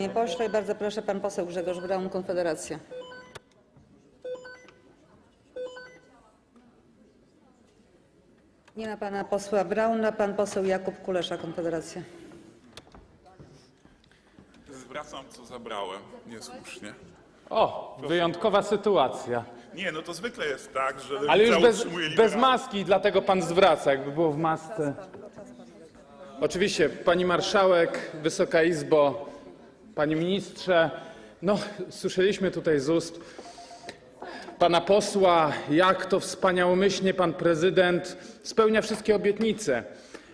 Panie pośle, bardzo proszę, pan poseł Grzegorz Braun, Konfederacja. Nie ma pana posła Brauna, pan poseł Jakub Kulesza, Konfederacja. Zwracam, co zabrałem. Niesłusznie. O, wyjątkowa sytuacja. Nie, no to zwykle jest tak, że Ale już lewica bez, utrzymuje bez maski, dlatego pan zwraca, jakby było w masce. Oczywiście, pani marszałek, Wysoka Izbo, panie ministrze, no słyszeliśmy tutaj z ust pana posła, jak to wspaniałomyślnie pan prezydent spełnia wszystkie obietnice.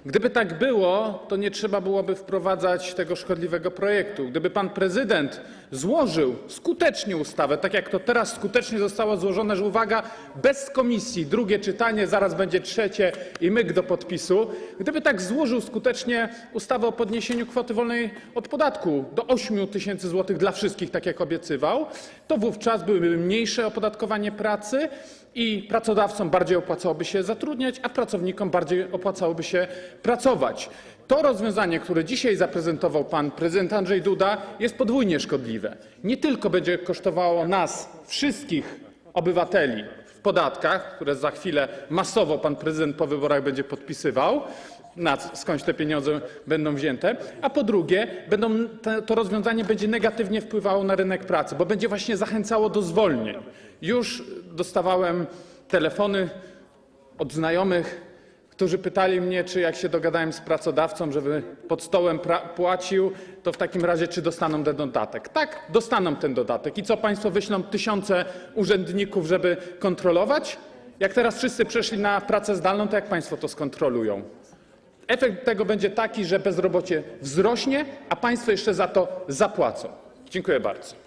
Gdyby tak było, to nie trzeba byłoby wprowadzać tego szkodliwego projektu. Gdyby pan prezydent złożył skutecznie ustawę, tak jak to teraz skutecznie zostało złożone, że uwaga, bez komisji, drugie czytanie, zaraz będzie trzecie i myk do podpisu. Gdyby tak złożył skutecznie ustawę o podniesieniu kwoty wolnej od podatku do 8 tysięcy złotych dla wszystkich, tak jak obiecywał, to wówczas byłyby mniejsze opodatkowanie pracy i pracodawcom bardziej opłacałoby się zatrudniać, a pracownikom bardziej opłacałoby się pracować. To rozwiązanie, które dzisiaj zaprezentował pan prezydent Andrzej Duda, jest podwójnie szkodliwe. Nie tylko będzie kosztowało nas, wszystkich obywateli w podatkach, które za chwilę masowo pan prezydent po wyborach będzie podpisywał, na c- skądś te pieniądze będą wzięte, a po drugie, będą, to rozwiązanie będzie negatywnie wpływało na rynek pracy, bo będzie właśnie zachęcało do zwolnień. Już dostawałem telefony od znajomych, którzy pytali mnie, czy jak się dogadałem z pracodawcą, żeby pod stołem płacił, to w takim razie czy dostaną ten dodatek. Tak, dostaną ten dodatek. I co państwo wyślą tysiące urzędników, żeby kontrolować? Jak teraz wszyscy przeszli na pracę zdalną, to jak państwo to skontrolują? Efekt tego będzie taki, że bezrobocie wzrośnie, a państwo jeszcze za to zapłacą. Dziękuję bardzo.